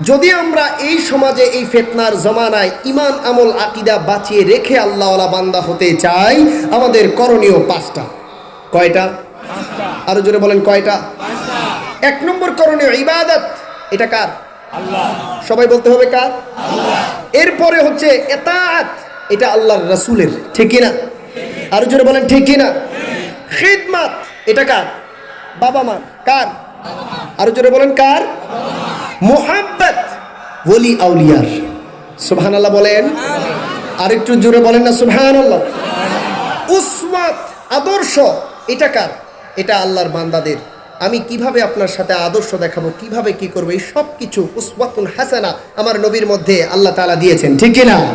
যদি আমরা এই সমাজে এই ফেতনার জমানায় ইমান আমল আকিদা বাঁচিয়ে রেখে আল্লাহওয়ালা বান্দা হতে চাই আমাদের করণীয় পাঁচটা। কয়টা? আরও জোরে বলেন কয়টা? এক নম্বর করণীয় ইবাদত এটা কার? সবাই বলতে হবে কার? এরপরে হচ্ছে এতাত এটা আল্লাহর রাসূলের ঠিক না আরও জোরে বলেন ঠিক না খিদমাত এটা কার? বাবা মা কার আরও জোরে বলেন কার? মোহাব্বত ওলি আউলিয়ার। সুবহান আল্লাহ বলেন আরেকটু জোরে বলেন না সুবহান আল্লাহ উসওয়াত আদর্শ এটা কার? এটা আল্লাহর বান্দাদের। আমি কীভাবে আপনার সাথে আদর্শ দেখাবো কীভাবে কি করব এই সব কিছু উসওয়াতুন হাসানা আমার নবীর মধ্যে আল্লাহ তালা দিয়েছেন ঠিক কি না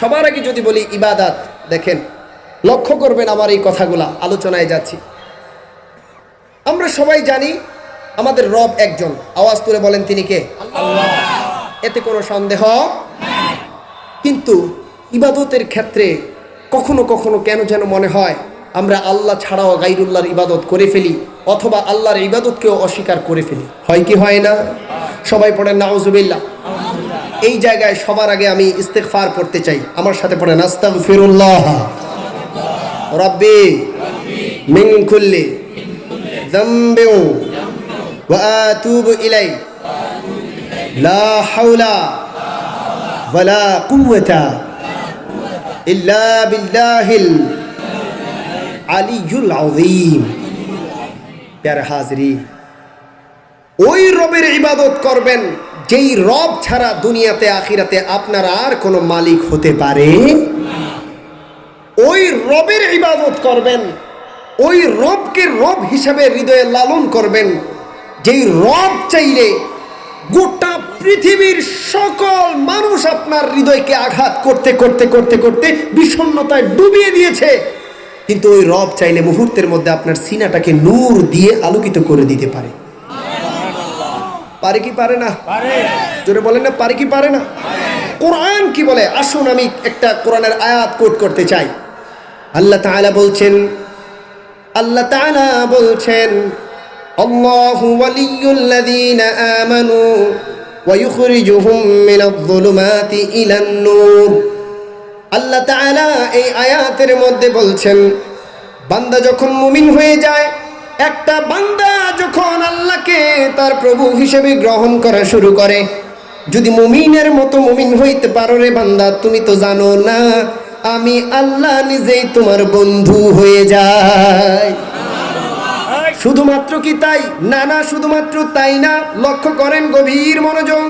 সবার আগে যদি বলি ইবাদাত দেখেন লক্ষ্য করবেন আমার এই কথাগুলা আলোচনায় যাচ্ছি। আমরা সবাই জানি আমাদের রব একজন। আওয়াজ তুলে বলেন তিনি কে? এতে কোনো সন্দেহ? কিন্তু ইবাদতের ক্ষেত্রে কখনো কখনো কেন যেন মনে হয় আমরা আল্লাহ ছাড়াও গাইরুল্লাহর ইবাদত করে ফেলি অথবা আল্লাহর ইবাদতকেও অস্বীকার করে ফেলি। হয় কি হয় না? সবাই পড়েন নাউজুবিল্লাহ। এই জায়গায় সবার আগে আমি ইস্তেগফার পড়তে চাই। আমার সাথে পড়েন আস্তাগফিরুল্লাহ। রব্বি মিন কুল্লি যামবিন واتوب اليه لا حول ولا قوه الا بالله العلي العظيم. প্যারা হাজরি, ওই রবের ইবাদত করবেন যেই রব ছাড়া দুনিয়াতে আখিরাতে আপনার আর কোনো মালিক হতে পারে? ওই রবের ইবাদত করবেন, ওই রবকে রব হিসাবে হৃদয়ে লালন করবেন যেই রব চাইলে গোটা পৃথিবীর সকল মানুষ আপনার হৃদয়কে আঘাত করতে করতে করতে করতে বিষণ্ণতায় ডুবিয়ে দিয়েছে। কিন্তু ওই রব চাইলে মুহূর্তের মধ্যে আপনার সিনাটাকে নূর দিয়ে আলোকিত করে দিতে পারে। পারে কি পারে না? জোরে বলেন না পারে কি পারে না? কোরআন কি বলে? আসুন আমি একটা কোরআনের আয়াত কোট করতে চাই। আল্লাহ তাআলা বলছেন আল্লাহ তাআলা বলছেন الله ولي الذين آمنوا ويخرجهم من الظلمات إلى النور আল্লাহ তাআলা এই আয়াতের মধ্যে বলছেন বান্দা যখন মুমিন হয়ে যায় একটা বান্দা যখন আল্লাহকে তার প্রভু হিসেবে গ্রহণ করা শুরু করে যদি মুমিনের মতো মুমিন হইতে পারো রে বান্দা তুমি তো জানো না আমি আল্লাহ নিজেই তোমার বন্ধু হয়ে যায় শুধুমাত্র কি তাই? না না শুধুমাত্র তাই না। লক্ষ্য করেন গভীর মনোযোগ।